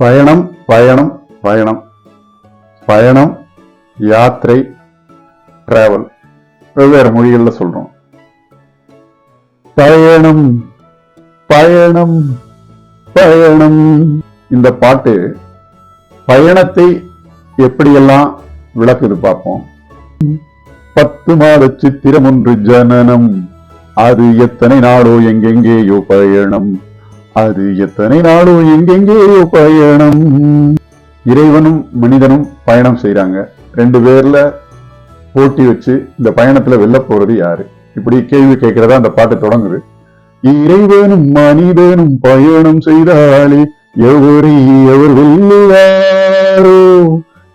பயணம் பயணம் பயணம். பயணம் யாத்திரை டிராவல் வெவ்வேறு மொழிகள்ல சொல்றோம். பயணம் பயணம் பயணம். இந்த பாட்டு பயணத்தை எப்படியெல்லாம் விளக்குது பார்ப்போம். பத்து மாத சித்திரம் ஒன்று ஜனனம். அது எத்தனை நாளோ எங்கெங்கேயோ பயணம். அது எத்தனை நாளோ எங்கெங்கேயோ பயணம். இறைவனும் மனிதனும் பயணம் செய்யறாங்க ரெண்டு பேர்ல போட்டி வச்சு இந்த பயணத்துல வெல்ல போறது யாரு? இப்படி கேள்வி கேட்கிறதா அந்த பாட்டு தொடங்குது. இறைவனும் மனிதனும் பயணம் செய்தாலே எவரை எவர் வெல்லுவாரோ?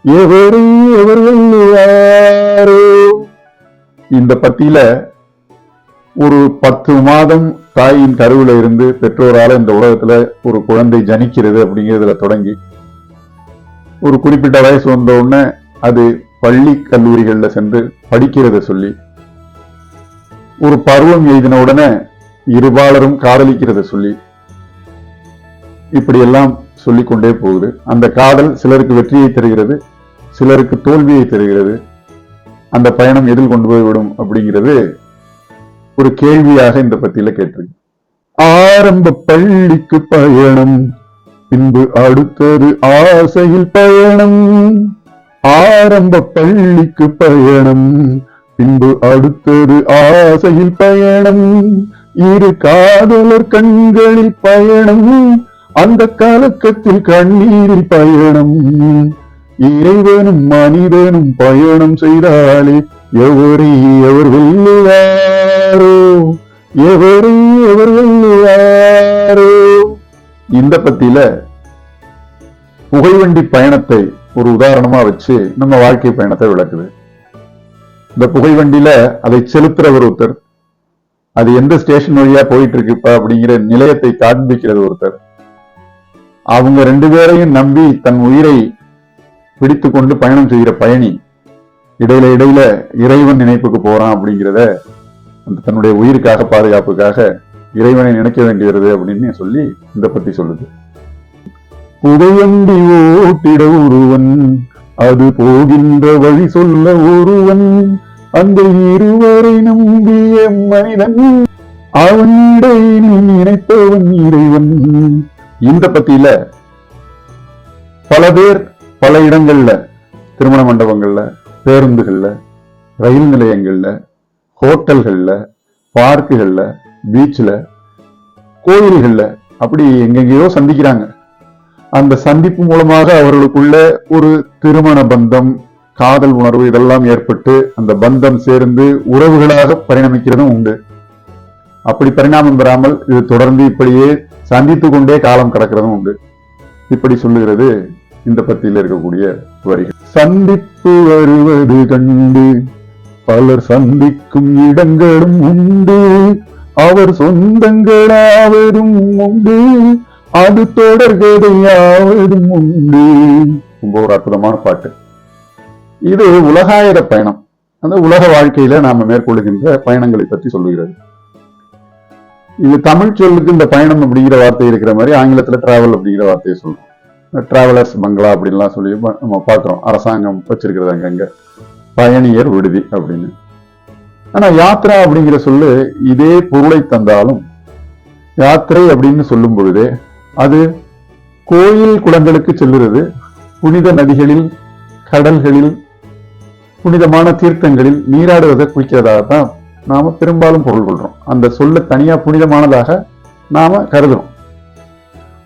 எவரை எவர் வெல்லுவாரோ? இந்த பத்தியில ஒரு பத்து மாதம் தாயின் கருவில இருந்து பெற்றோரால இந்த உலகத்துல ஒரு குழந்தை ஜனிக்கிறது அப்படிங்கிறதுல தொடங்கி ஒரு குறிப்பிட்ட வயசு வந்த உடனே அது பள்ளி கல்லூரிகள்ல சென்று படிக்கிறத சொல்லி ஒரு பருவம் எழுதின உடனே இருபாலரும் காதலிக்கிறத சொல்லி இப்படியெல்லாம் சொல்லிக்கொண்டே போகுது. அந்த காதல் சிலருக்கு வெற்றியை தருகிறது சிலருக்கு தோல்வியை தருகிறது. அந்த பயணம் எதில் கொண்டு போய் விடும் அப்படிங்கிறது ஒரு கேள்வியாக இந்த பத்தியில கேட்டிருக்கு ஆரம்ப பள்ளிக்கு பயணம் பின்பு அடுத்தது ஆசையில் பயணம். ஆரம்ப பள்ளிக்கு பயணம் பின்பு அடுத்தது ஆசையில் பயணம். இரு காதலர் கண்களில் பயணம் அந்த கலக்கத்தில் கண்ணீரில் பயணம். இறைவனும் மனிதனும் பயணம் செய்தாலே எவரை எவர் வெல்லுவாரோ? எவரை எவர் வெல்லுவாரோ? இந்த பத்தியில புகைவண்டி பயணத்தை ஒரு உதாரணமா வச்சு நம்ம வாழ்க்கை பயணத்தை விளக்குது. இந்த புகைவண்டியில அதை செலுத்துறவர் ஒருத்தர். அது எந்த ஸ்டேஷன் வழியா போயிட்டு இருக்குப்பா அப்படிங்கிற நிலையத்தை காண்பிக்கிறது ஒருத்தர். அவங்க ரெண்டு பேரையும் நம்பி தன் உயிரை பிடித்து கொண்டு பயணம் செய்கிற பயணி இடையில இடையில இறைவன் நினைப்புக்கு போறான் அப்படிங்கிறத அந்த தன்னுடைய உயிருக்காக பாதுகாப்புக்காக இறைவனை நினைக்க வேண்டியது அப்படின்னு சொல்லி இந்த பத்தி சொல்லுது. புகையண்டி ஓட்டிட ஒருவன் அது போகின்ற வழி சொல்ல ஒருவன் அந்த இருவரை நம்பிய மனிதன் அவன் நினைப்பவன் இறைவன். இந்த பத்தியில பல பேர் பல இடங்கள்ல திருமண மண்டபங்கள்ல பேருந்துகள்ல ரயில் நிலையங்கள்ல ஹோட்டல்கள்ல பார்க்குகள்ல பீச்சில் கோயில்கள்ல அப்படி எங்கெங்கேயோ சந்திக்கிறாங்க. அந்த சந்திப்பு மூலமாக அவர்களுக்குள்ள ஒரு திருமண பந்தம் காதல் உணர்வு இதெல்லாம் ஏற்பட்டு அந்த பந்தம் சேர்ந்து உறவுகளாக பரிணமிக்கிறதும் உண்டு. அப்படி பரிணாமம் பெறாமல் இது தொடர்ந்து இப்படியே சந்தித்து கொண்டே காலம் கடக்கிறதும் உண்டு. இப்படி சொல்லுகிறது இந்த பத்தியில் இருக்கக்கூடிய வரிகள். சந்திப்பு வருவது கண்டு பலர் சந்திக்கும் இடங்களும் உண்டு. அவர் சொந்தங்களாவதும் உண்டு. அது தொடர்கதையாவதும் உண்டு. ரொம்ப ஒரு அற்புதமான பாட்டு. இது உலகாயத பயணம். அந்த உலக வாழ்க்கையில நாம மேற்கொள்ளுகின்ற பயணங்களை பற்றி சொல்லுகிறது. இது தமிழ் சொல்லுக்கு இந்த பயணம் அப்படிங்கிற வார்த்தை இருக்கிற மாதிரி ஆங்கிலத்துல டிராவல் அப்படிங்கிற வார்த்தையை சொல்றோம். டிராவலர்ஸ் பங்களா அப்படின்லாம் சொல்லி நம்ம பார்க்குறோம். அரசாங்கம் வச்சிருக்கிறது அங்கங்க பயணியர் விடுதி அப்படின்னு. ஆனா யாத்ரா அப்படிங்கிற சொல்லு இதே பொருளை தந்தாலும் யாத்திரை அப்படின்னு சொல்லும் பொழுதே அது கோயில் குளங்களுக்கு செல்லுறது புனித நதிகளில் கடல்களில் புனிதமான தீர்த்தங்களில் நீராடுவதை குறிக்கிறதாக தான் நாம பெரும்பாலும் பொருள் கொள்கிறோம் அந்த சொல்ல தனியா புனிதமானதாக நாம கருதுறோம்.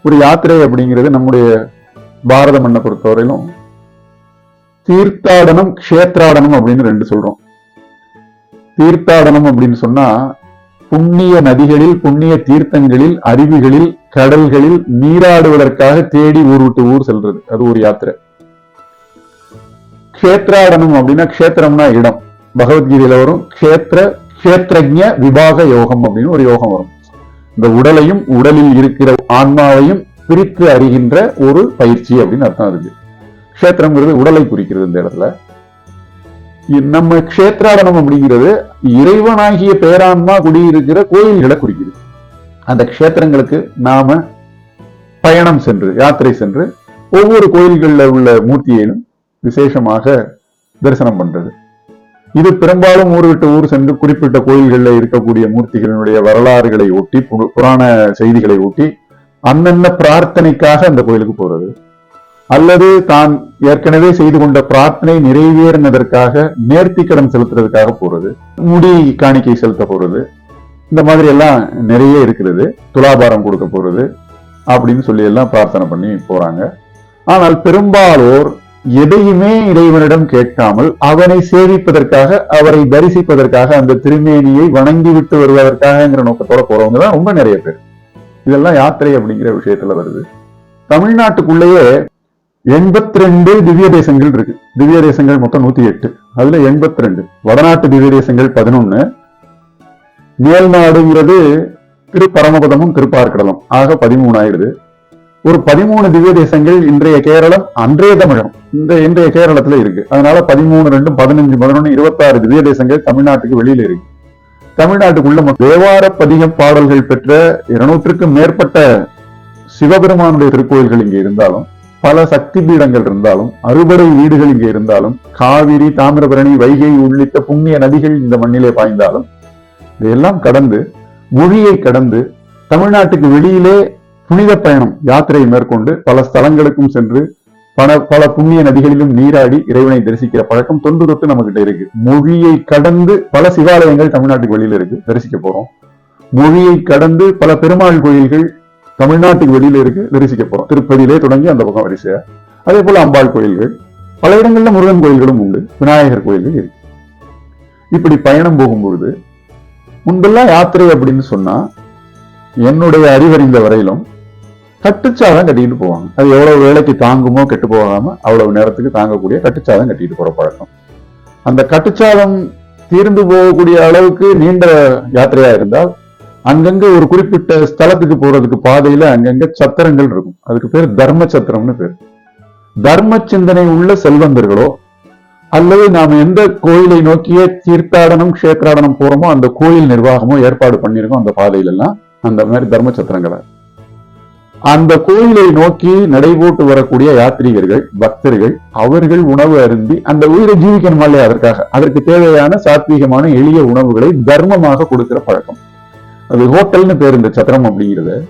ஒரு யாத்திரை அப்படிங்கிறது நம்முடைய பாரத மண்ணை பொறுத்தவரையிலும் தீர்த்தாடனம் க்ஷேத்ராடனம் அப்படின்னு ரெண்டு சொல்றோம். தீர்த்தாடனம் அப்படின்னு சொன்னா புண்ணிய நதிகளில் புண்ணிய தீர்த்தங்களில் அருவிகளில் கடல்களில் நீராடுவதற்காக தேடி ஊர் விட்டு ஊர் செல்றது. அது ஒரு யாத்திரை. கஷேத்ராடனம் அப்படின்னா கஷேத்திரம்னா இடம். பகவத்கீதையில வரும் கஷேத்திர கஷேத்ரஜ விபாக யோகம் அப்படின்னு ஒரு யோகம் வரும். இந்த உடலையும் உடலில் இருக்கிற ஆன்மாவையும் பிரித்து அறிகின்ற ஒரு பயிற்சி அப்படின்னு அர்த்தம் இருக்கு க்ஷேத்திரம்ங்கிறது உடலை குறிக்கிறது இந்த இடத்துல. நம்ம க்ஷேத்ராடனம் அப்படிங்கிறது இறைவனாகிய பேரான்மா குடியிருக்கிற கோயில்களை குறிக்குது. அந்த க்ஷேத்திரங்களுக்கு நாம பயணம் சென்று யாத்திரை சென்று ஒவ்வொரு கோயில்களில் உள்ள மூர்த்தியையும் விசேஷமாக தரிசனம் பண்றது. இது பெரும்பாலும் ஊர் விட்டு ஊர் சென்று குறிப்பிட்ட கோயில்களில் இருக்கக்கூடிய மூர்த்திகளினுடைய வரலாறுகளை ஒட்டி புராண செய்திகளை ஒட்டி அன்னன்ன பிரார்த்தனைக்காக அந்த கோயிலுக்கு போறது. அல்லது தான் ஏற்கனவே செய்து கொண்ட பிரார்த்தனை நிறைவேறினதற்காக நேர்த்தி கடன் செலுத்துறதுக்காக போறது. முடி காணிக்கை செலுத்த போறது. இந்த மாதிரி எல்லாம் நிறைய இருக்கிறது. துலாபாரம் கொடுக்க போறது அப்படின்னு சொல்லி எல்லாம் பிரார்த்தனை பண்ணி போறாங்க. ஆனால் பெரும்பாலோர் எதையுமே இறைவனிடம் கேட்காமல் அவனை சேவிப்பதற்காக அவரை தரிசிப்பதற்காக அந்த திருமேனியை வணங்கி விட்டு வருவதற்காகங்கிற நோக்கத்தோட போறவங்க தான் ரொம்ப நிறைய பேர். இதெல்லாம் யாத்திரை அப்படிங்கிற விஷயத்துல வருது. தமிழ்நாட்டுக்குள்ளேயே எண்பத்தி ரெண்டு திவ்ய தேசங்கள் இருக்கு. திவ்ய தேசங்கள் மொத்தம் நூத்தி எட்டு. அதுல எண்பத்தி ரெண்டு வடநாட்டு திவ்ய தேசங்கள் பதினொன்னு மேல்நாடுங்கிறது திருப்பரமபதமும் திருப்பார்கடலும். ஆக பதிமூணு ஆயிடுது. ஒரு பதிமூணு திவ்ய தேசங்கள் இன்றைய கேரளம் அன்றைய தமிழகம். இந்த இன்றைய கேரளத்துல இருக்கு. அதனால பதிமூணு ரெண்டும் பதினஞ்சு பதினொன்னு இருபத்தாறு திவ்ய தேசங்கள் தமிழ்நாட்டுக்கு வெளியில இருக்கு. தமிழ்நாட்டுக்குள்ள தேவார பதிகம் பாடல்கள் பெற்ற இருநூற்றுக்கும் மேற்பட்ட சிவபெருமானுடைய திருக்கோயில்கள் இங்கே இருந்தாலும் பல சக்தி பீடங்கள் இருந்தாலும் அறுபடை வீடுகள் இங்கே இருந்தாலும் காவிரி தாமிரபரணி வைகை உள்ளிட்ட புண்ணிய நதிகள் இந்த மண்ணிலே பாய்ந்தாலும் இதையெல்லாம் கடந்து மொழியை கடந்து தமிழ்நாட்டுக்கு வெளியிலே புனித பயணம் யாத்திரை மேற்கொண்டு பல ஸ்தலங்களுக்கும் சென்று பல பல புண்ணிய நதிகளிலும் நீராடி இறைவனை தரிசிக்கிற பழக்கம் தொன்று தொட்டு நம்ம கிட்ட இருக்கு. மொழியை கடந்து பல சிவாலயங்கள் தமிழ்நாட்டுக்கு வெளியில இருக்கு தரிசிக்க போறோம். மொழியை கடந்து பல பெருமாள் கோயில்கள் தமிழ்நாட்டுக்கு வெளியில இருக்கு தரிசிக்க போறோம். திருப்பதியிலே தொடங்கி அந்த பக்கம் வரிசையா. அதே போல அம்பாள் கோயில்கள் பல இடங்கள்ல முருகன் கோயில்களும் உண்டு விநாயகர் கோயில்கள் இருக்கு. இப்படி பயணம் போகும்பொழுது முன்பெல்லாம் யாத்திரை அப்படின்னு சொன்னா என்னுடைய அறிவறிந்த வரையிலும் கட்டுச்சாதம் கட்டிட்டு போவாங்க. அது எவ்வளவு வேலைக்கு தாங்குமோ கெட்டு போகாம அவ்வளவு நேரத்துக்கு தாங்கக்கூடிய கட்டுச்சாதம் கட்டிட்டு போற பழக்கம். அந்த கட்டுச்சாதம் தீர்ந்து போகக்கூடிய அளவுக்கு நீண்ட யாத்திரையா இருந்தால் அங்கங்க ஒரு குறிப்பிட்ட ஸ்தலத்துக்கு போறதுக்கு பாதையில அங்கங்க சத்திரங்கள் இருக்கும். அதுக்கு பேர் தர்ம சத்திரம்னு பேர். தர்ம சிந்தனை உள்ள செல்வந்தர்களோ அல்லது நாம் எந்த கோயிலை நோக்கிய தீர்த்தாடனம் கஷேத்ராடனம் போறோமோ அந்த கோயில் நிர்வாகமோ ஏற்பாடு பண்ணியிருக்கோம் அந்த பாதையில எல்லாம் அந்த மாதிரி தர்ம சத்திரங்களை அந்த கோயிலை நோக்கி நடைபோட்டு வரக்கூடிய யாத்ரீகர்கள் பக்தர்கள் அவர்கள் உணவு அருந்தி அந்த உயிரை ஜீவிக்கணுமா இல்லையா அதற்காக? அதற்கு தேவையான சாத்வீகமான எளிய உணவுகளை தர்மமாக கொடுக்கிற பழக்கம். அது ஹோட்டல்னு பேர் இந்த சத்திரம் அப்படிங்கிறது.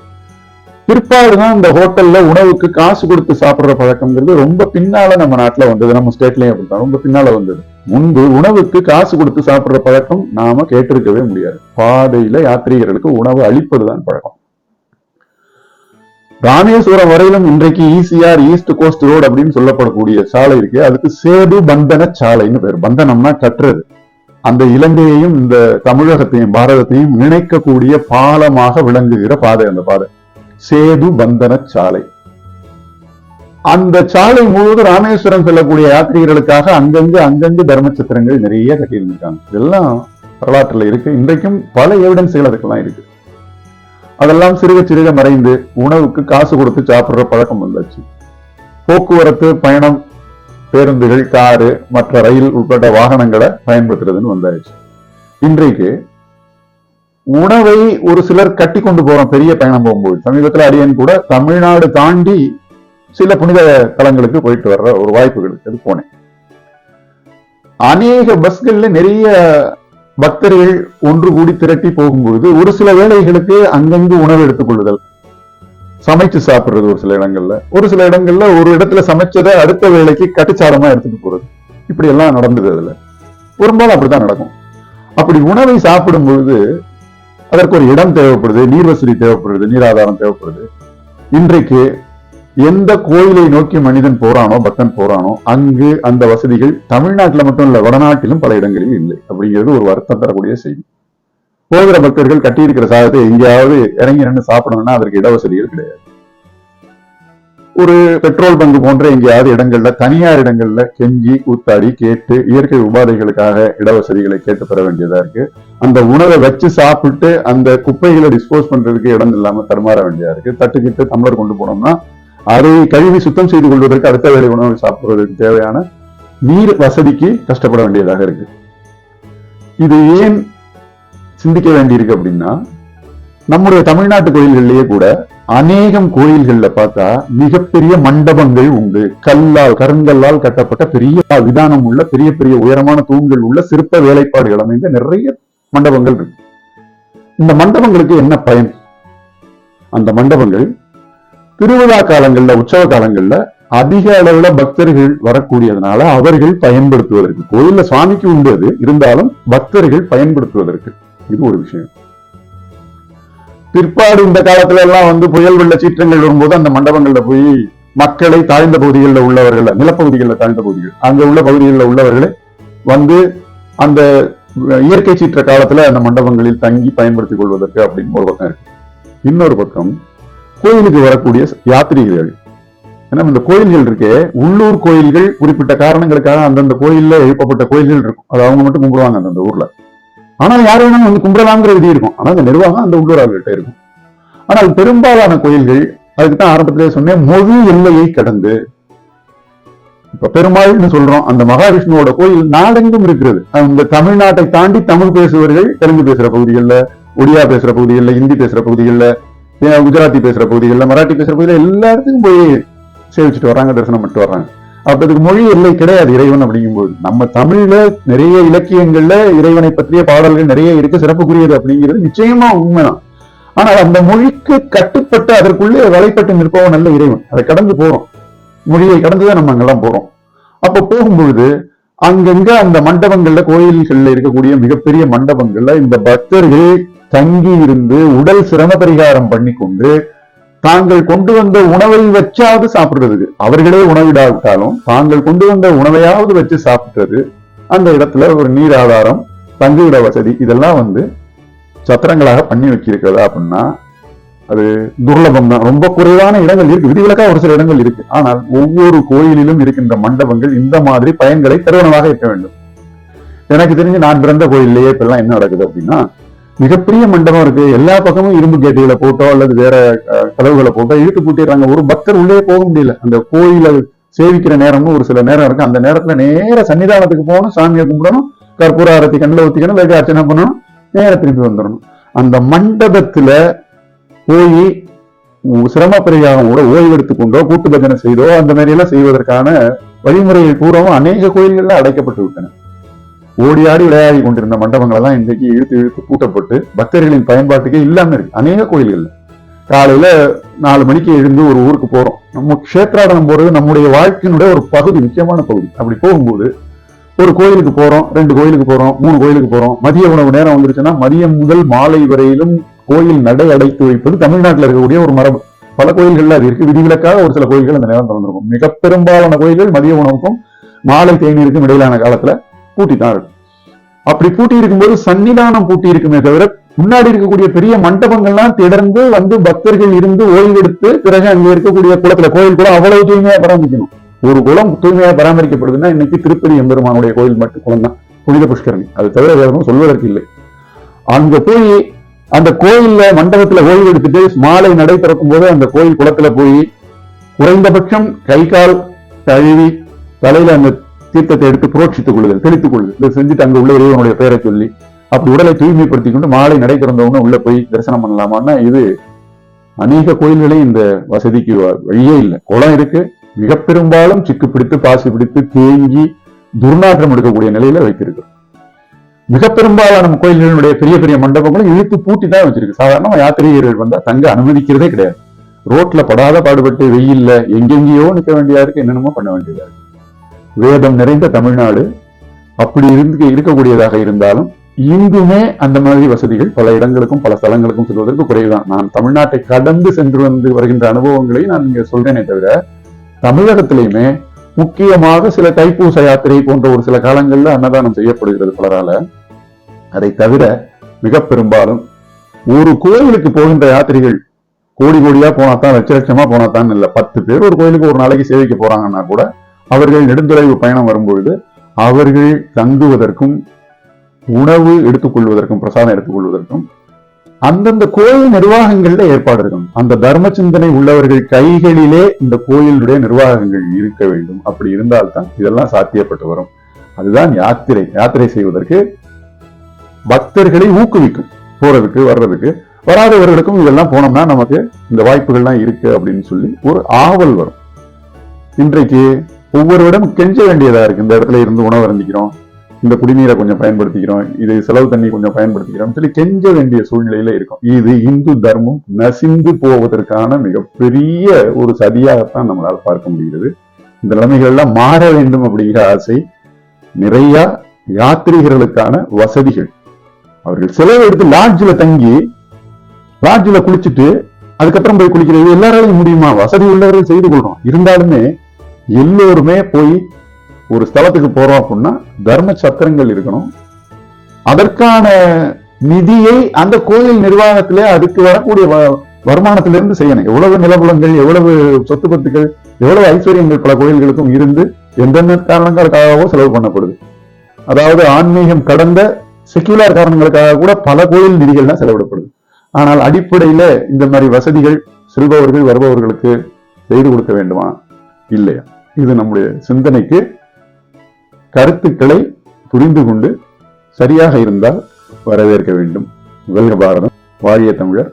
பிற்பாடுதான் இந்த ஹோட்டல்ல உணவுக்கு காசு கொடுத்து சாப்பிடுற பழக்கம்ங்கிறது ரொம்ப பின்னால நம்ம நாட்டுல வந்தது. நம்ம ஸ்டேட்லயும் அப்படித்தான். ரொம்ப பின்னால வந்தது. முன்பு உணவுக்கு காசு கொடுத்து சாப்பிடுற பழக்கம் நாம கேட்டிருக்கவே முடியாது. பாதையில யாத்ரீகர்களுக்கு உணவு அளிப்பதுதான் பழக்கம். ராமேஸ்வரம் வரையிலும் இன்றைக்கு ஈசிஆர் ஈஸ்ட் கோஸ்ட் ரோடு அப்படின்னு சொல்லப்படக்கூடிய சாலை இருக்கு அதுக்கு சேது பந்தன சாலைன்னு பேர். பந்தனம்னா கட்டுறது அந்த இலங்கையையும் இந்த தமிழகத்தையும் பாரதத்தையும் இணைக்கக்கூடிய பாலமாக விளங்குகிற பாதை அந்த பாதை. சேது பந்தன சாலை. அந்த சாலை முழுவதும் ராமேஸ்வரம் செல்லக்கூடிய யாத்திரிகர்களுக்காக அங்கங்கு அங்கங்கு தர்மச்சத்திரங்கள் நிறைய கட்டியிருந்திருக்காங்க. இதெல்லாம் வரலாற்றுல இருக்கு. இன்றைக்கும் பல எவிடன்ஸ்கள் அதுக்கெல்லாம் இருக்கு. அதெல்லாம் சிறுக சிறுக மறைந்து உணவுக்கு காசு கொடுத்து சாப்பிடுற பழக்கம் வந்தாச்சு. போக்குவரத்து பயணம் பேருந்துகள் காரு மற்ற ரயில் உட்பட்ட வாகனங்களை பயன்படுத்துறதுன்னு வந்தாச்சு. இன்றைக்கு உணவை ஒரு சிலர் கட்டி கொண்டு போறோம் பெரிய பயணம் போகும்போது. சமீபத்தில் அடியன் கூட தமிழ்நாடு தாண்டி சில புனித தலங்களுக்கு போயிட்டு வர்ற ஒரு வாய்ப்பு கிடைச்சது போனேன். அநேக பஸ்கள்ல நிறைய பக்தர்கள் ஒன்று கூடி திரட்டி போகும்பொழுது ஒரு சில வேளைகளுக்கு அங்கங்கு உணவு எடுத்துக் கொள்ளுதல் சமைச்சு சாப்பிடுறது ஒரு சில இடங்கள்ல. ஒரு சில இடங்கள்ல ஒரு இடத்துல சமைச்சதை அடுத்த வேலைக்கு கட்டுச்சாரமா எடுத்துட்டு போறது. இப்படி எல்லாம் நடந்தது அதுல. பெரும்பாலும் அப்படித்தான் நடக்கும். அப்படி உணவை சாப்பிடும் பொழுது அதற்கு ஒரு இடம் தேவைப்படுது நீர் வசதி தேவைப்படுது நீராதாரம் தேவைப்படுது. இன்றைக்கு எந்த கோயிலை நோக்கி மனிதன் போறானோ பக்தன் போறானோ அங்கு அந்த வசதிகள் தமிழ்நாட்டுல மட்டும் இல்ல வடநாட்டிலும் பல இடங்களில் இல்லை. அப்படிங்கிறது ஒரு வருத்தம் தரக்கூடிய செய்தி. போகிற பக்தர்கள் கட்டியிருக்கிற சாதத்தை எங்கேயாவது இறங்கி நின்று சாப்பிடணும்னா அதற்கு இடவசதிகள் கிடையாது. ஒரு பெட்ரோல் பங்கு போன்ற எங்கேயாவது இடங்கள்ல தனியார் இடங்கள்ல கெஞ்சி கூத்தாடி கேட்டு இயற்கை உபாதைகளுக்காக இடவசதிகளை கேட்டு பெற வேண்டியதா இருக்கு. அந்த உணவை வச்சு சாப்பிட்டு அந்த குப்பைகளை டிஸ்போஸ் பண்றதுக்கு இடம் இல்லாம தருமாற வேண்டியதா இருக்கு. தட்டுக்கிட்டு டம்ளர் கொண்டு போனோம்னா அதை கழுவி சுத்தம் செய்து கொள்வதற்கு அடுத்த வேலை உணவு சாப்பிடுவதற்கு தேவையான நீர் வசதிக்கு கஷ்டப்பட வேண்டியதாக இருக்கு. இது ஏன் சிந்திக்க வேண்டியிருக்கு அப்படின்னா நம்முடைய தமிழ்நாட்டு கோயில்கள்லயே கூட அநேகம் கோயில்கள்ல பார்த்தா மிகப்பெரிய மண்டபங்கள் உண்டு. கல்லால் கருங்கல்லால் கட்டப்பட்ட பெரிய விதானம் உள்ள பெரிய பெரிய உயரமான தூண்கள் உள்ள சிற்ப வேலைப்பாடுகள் அமைந்த நிறைய மண்டபங்கள் இருக்கு. இந்த மண்டபங்களுக்கு என்ன பயன்? அந்த மண்டபங்கள் திருவிழா காலங்கள்ல உற்சவ காலங்கள்ல அதிக அளவுல பக்தர்கள் வரக்கூடியதுனால அவர்கள் பயன்படுத்துவதற்கு கோயில்ல சுவாமிக்கு உண்டு அது இருந்தாலும் பக்தர்கள் பயன்படுத்துவதற்கு இது ஒரு விஷயம். பிற்பாடு இந்த காலத்துல எல்லாம் வந்து புயல் வெள்ள சீற்றங்கள் வரும்போது அந்த மண்டபங்கள்ல போய் மக்களை தாழ்ந்த பகுதிகளில் உள்ளவர்கள் நிலப்பகுதிகளில் தாழ்ந்த பகுதிகள் அங்க உள்ள பகுதிகளில் உள்ளவர்களை வந்து அந்த இயற்கை சீற்ற காலத்துல அந்த மண்டபங்களில் தங்கி பயன்படுத்திக் கொள்வதற்கு அப்படின்னு ஒரு பக்கம் இருக்கு. இன்னொரு பக்கம் கோயிலுக்கு வரக்கூடிய யாத்திரிகர்கள். ஏன்னா இந்த கோயில்கள் இருக்கே உள்ளூர் கோயில்கள் குறிப்பிட்ட காரணங்களுக்காக அந்தந்த கோயில்ல எழுப்பப்பட்ட கோயில்கள் இருக்கும். அது அவங்க மட்டும் கும்பிடுவாங்க அந்தந்த ஊர்ல. ஆனா யார் வேணாலும் வந்து கும்பிடலாங்கிற விதி இருக்கும். ஆனா அந்த நிர்வாகம் அந்த உள்ளூர் உள்ளூரார்கிட்ட இருக்கும். ஆனால் பெரும்பாலான கோயில்கள் அதுக்கு தான் ஆரம்பத்திலே சொன்னேன் மொழி எல்லையை கடந்து. இப்ப பெருமாள்னு சொல்றோம் அந்த மகாவிஷ்ணுவோட கோயில் நாடெங்கும் இருக்கிறது. அந்த தமிழ்நாட்டை தாண்டி தமிழ் பேசுபவர்கள் தெலுங்கு பேசுற பகுதிகளில் ஒடியா பேசுற பகுதிகளில் ஹிந்தி பேசுற பகுதிகளில் குஜராத்தி பேசுற பகுதிகளில் மராட்டி பேசுற பகுதியில் எல்லா இடத்துக்கும் போய் சேவிச்சுட்டு வர்றாங்க தரிசனம் பண்ணிட்டு வர்றாங்க. அப்ப இதுக்கு மொழி எல்லை கிடையாது இறைவன் அப்படிங்கும்போது. நம்ம தமிழ்ல நிறைய இலக்கியங்கள்ல இறைவனை பற்றிய பாடல்கள் நிறைய இருக்கு சிறப்புக்குரியது அப்படிங்கிறது நிச்சயமா உண்மைதான். ஆனால் அந்த மொழிக்கு கட்டுப்பட்டு அதற்குள்ளே வலைப்பட்டு நிற்பவன் நல்ல இறைவன். அதை கடந்து போறோம். மொழியை கடந்துதான் நம்ம அங்கெல்லாம் போறோம். அப்ப போகும்பொழுது அங்கங்க அந்த மண்டபங்கள்ல கோயில்கள்ல இருக்கக்கூடிய மிகப்பெரிய மண்டபங்கள்ல இந்த பக்தர்கள் தங்கி இருந்து உடல் சிரம பரிகாரம் பண்ணி கொண்டு தாங்கள் கொண்டு வந்த உணவை வச்சாவது சாப்பிடுறதுக்கு. அவர்களே உணவிடாவிட்டாலும் தாங்கள் கொண்டு வந்த உணவையாவது வச்சு சாப்பிடுறது. அந்த இடத்துல ஒரு நீர் ஆதாரம் தங்குவிட வசதி இதெல்லாம் வந்து சத்திரங்களாக பண்ணி வச்சிருக்கிறதா அப்படின்னா அது துர்லபம் தான் ரொம்ப குறைவான இடங்கள் இருக்கு. விதிவிலக்கா ஒரு சில இடங்கள் இருக்கு. ஆனால் ஒவ்வொரு கோயிலிலும் இருக்கின்ற மண்டபங்கள் இந்த மாதிரி பயன்களை தருவனமாக இருக்க வேண்டும். எனக்கு தெரிஞ்சு நான் பிறந்த கோயிலேயே இப்பெல்லாம் என்ன நடக்குது அப்படின்னா மிகப்பெரிய மண்டபம் இருக்கு. எல்லா பக்கமும் இரும்பு கேட்டுகளை போட்டோ அல்லது வேற கதவுகளை போட்டோ இழுத்து பூட்டிடுறாங்க. ஒரு பக்தர் உள்ளே போக முடியல. அந்த கோயிலை சேவிக்கிற நேரமும் ஒரு சில நேரம் இருக்கு. அந்த நேரத்துல நேர சன்னிதானத்துக்கு போகணும் சாமியை கும்பிடணும் கற்பூர ஆரத்தி கண்ணில் ஊத்திக்கணும் வேக அர்ச்சனை பண்ணணும் நேர திரும்பி வந்துடணும். அந்த மண்டபத்துல போய் சிரம பரிகாரம் கூட ஓய்வெடுத்து எடுத்துக்கொண்டோ கூட்டு பஜனை செய்தோ அந்த மாதிரி எல்லாம் செய்வதற்கான வழிமுறைகள் பூர்வம் அநேக கோயில்கள்ல அடைக்கப்பட்டு விட்டன. ஓடி ஆடி விளையாடி கொண்டிருந்த மண்டபங்கள் எல்லாம் இன்றைக்கு இழுத்து இழுத்து பூட்டப்பட்டு பக்தர்களின் பயன்பாட்டுக்கே இல்லாம இருக்கு. அநேக கோயில்கள். காலையில நாலு மணிக்கு எழுந்து ஒரு ஊருக்கு போறோம். நம்ம கஷேத்ராடனம் போறது நம்முடைய வாழ்க்கையினுடைய ஒரு பகுதி முக்கியமான பகுதி. அப்படி போகும்போது ஒரு கோயிலுக்கு போறோம் ரெண்டு கோயிலுக்கு போறோம் மூணு கோயிலுக்கு போறோம். மதிய உணவு நேரம் வந்துருச்சுன்னா மதியம் முதல் மாலை வரையிலும் கோயில் நடை அடைத்து வைப்பது தமிழ்நாட்டில் இருக்கக்கூடிய ஒரு மரபு. பல கோயில்கள்ல அது இருக்கு. விதிவிலக்காக ஒரு சில கோயில்கள் அந்த நேரம் திறந்திருக்கும். மிக பெரும்பாலான கோயில்கள் மதிய உணவுக்கும் மாலை தேநீருக்கும் இடையிலான காலத்துல பூட்டி அப்படி பூட்டி இருக்கும்போது சன்னிதானம் பூட்டி இருக்குமே தவிர முன்னாடி இருக்கக்கூடிய பெரிய மண்டபங்கள்லாம் திடர்ந்து வந்து பக்தர்கள் இருந்து ஓய்வெடுத்து பிறகு அங்கே இருக்கக்கூடிய குளத்துல கோயில் கூட அவ்வளவு தூய்மையா பராமரிக்கணும். ஒரு குளம் தூய்மையா பராமரிக்கப்படுதுன்னா இன்னைக்கு திருப்பதி எம்பெருமானுடைய கோயில் மட்டும் குளம் தான் புனித புஷ்கரணி. அது தவிர வேறும் சொல்வதற்கு இல்லை. அங்க போய் அந்த கோயில்ல மண்டபத்துல ஓய்வு எடுத்துட்டு மாலை நடை திறக்கும் போது அந்த கோயில் குளத்துல போய் குறைந்தபட்சம் கை கால் கழுவி தலையில அந்த தீர்த்தத்தை எடுத்து புரோட்சித்துக் கொள்ளுதல் தெளித்துக் கொள்ளுதல். இதை செஞ்சுட்டு அங்க உள்ள இறைவனுடைய பெயரை சொல்லி அப்படி உடலை தூய்மைப்படுத்திக் கொண்டு மாலை நடை திறந்தவொன்னு உள்ள போய் தரிசனம் பண்ணலாமான்னா இது அநேக கோயில்களே இந்த வசதிக்கு வழியே இல்லை. குளம் இருக்கு. மிக பெரும்பாலும் சிக்கு பிடித்து பாசி பிடித்து தேங்கி துர்நாற்றம் எடுக்கக்கூடிய நிலையில வைத்திருக்கிறோம் மிக பெரும்பாலான கோயில்களுடைய பெரிய பெரிய மண்டபங்களும் இழுத்து பூட்டி தான் வச்சிருக்கு. சாதாரணமா யாத்திரிகர்கள் வந்தா தங்க அனுமதிக்கிறதே கிடையாது. ரோட்ல படாத பாடுபட்டு வெயில்ல எங்கெங்கேயோ நிற்க வேண்டியதா இருக்கு. என்னென்னமோ பண்ண வேண்டியதா இருக்கு. வேதம் நிறைந்த தமிழ்நாடு அப்படி இருந்து இருக்கக்கூடியதாக இருந்தாலும் இங்குமே அந்த மாதிரி வசதிகள் பல இடங்களுக்கும் பல ஸ்தலங்களுக்கும் செல்வதற்கு குறைவுதான். நான் தமிழ்நாட்டை கடந்து சென்று வந்து வருகின்ற அனுபவங்களை நான் இங்க சொல்றேனே தவிர தமிழகத்திலையுமே முக்கியமாக சில தைப்பூச யாத்திரை போன்ற ஒரு சில காலங்களில் அன்னதானம் செய்யப்படுகிறது பலரால. அதை தவிர மிக பெரும்பாலும் ஒரு கோயிலுக்கு போகின்ற யாத்திரைகள் கோடி கோடியா போனாத்தான் லட்ச லட்சமா போனாத்தான் இல்ல. பத்து பேர் ஒரு கோயிலுக்கு ஒரு நாளைக்கு சேவைக்கு போறாங்கன்னா கூட அவர்கள் நெடுந்தொலைவு பயணம் வரும்பொழுது அவர்கள் தங்குவதற்கும் உணவு எடுத்துக்கொள்வதற்கும் பிரசாதம் எடுத்துக்கொள்வதற்கும் அந்தந்த கோயில் நிர்வாகங்கள்ல ஏற்பாடு இருக்கணும் அந்த தர்ம சிந்தனை உள்ளவர்கள் கைகளிலே இந்த கோயிலுடைய நிர்வாகங்கள் இருக்க வேண்டும். அப்படி இருந்தால்தான் இதெல்லாம் சாத்தியப்பட்டு வரும். அதுதான் யாத்திரை. யாத்திரை செய்வதற்கு பக்தர்களை ஊக்குவிக்கும். போறதுக்கு வர்றதுக்கு. வராதவர்களுக்கும் இதெல்லாம் போனோம்னா நமக்கு இந்த வாய்ப்புகள்லாம் இருக்கு அப்படின்னு சொல்லி ஒரு ஆவல் வரும். இன்றைக்கு ஒவ்வொருவரும் கெஞ்ச வேண்டியதா இருக்கு. இந்த இடத்துல இருந்து உணவு அருந்திக்கிறோம். இந்த குடிநீரை கொஞ்சம் பயன்படுத்திக்கிறோம். இது செலவு தண்ணி கொஞ்சம் பயன்படுத்திக்கிறோம் சொல்லி கெஞ்ச வேண்டிய சூழ்நிலையில இருக்கும். இது இந்து தர்மம் நசிந்து போவதற்கான மிகப்பெரிய ஒரு சதியாகத்தான் நம்மளால் பார்க்க முடிகிறது. இந்த நிலைமைகள்லாம் மாற வேண்டும் அப்படிங்கிற ஆசை நிறைய யாத்திரிகர்களுக்கான வசதிகள். அவர்கள் செலவு எடுத்து லாட்ஜில் தங்கி லாட்ஜில் குளிச்சுட்டு அதுக்கப்புறம் போய் குளிக்கிறது எல்லாராலையும் முடியுமா? வசதி உள்ளவர்கள் செய்து கொள்றோம் இருந்தாலுமே எல்லோருமே போய் ஒரு ஸ்தலத்துக்கு போறோம் அப்படின்னா தர்ம சத்திரங்கள் இருக்கணும். அதற்கான நிதியை அந்த கோயில் நிர்வாகத்திலே அதுக்கு வரக்கூடிய வ- வருமானத்திலிருந்து செய்யணும். எவ்வளவு நிலபுலங்கள் எவ்வளவு சொத்து பத்துக்கள் எவ்வளவு ஐஸ்வர்யங்கள் பல கோயில்களுக்கும் இருந்து எந்தெந்த காரணங்களுக்காகவோ செலவு பண்ணப்படுது. அதாவது ஆன்மீகம் கடந்த செக்யூலர் காரணங்களுக்காக கூட பல கோயில் நிதிகள்லாம் செலவிடப்படுது. ஆனால் அடிப்படையில இந்த மாதிரி வசதிகள் செல்பவர்கள் வருபவர்களுக்கு செய்து கொடுக்க வேண்டுமா? இல்லையா? இது நம்முடைய சிந்தனைக்கு கருத்துக்களை புரிந்து கொண்டு சரியாக இருந்தால் வரவேற்க வேண்டும். வெல்க பாரதம் வாழிய தமிழர்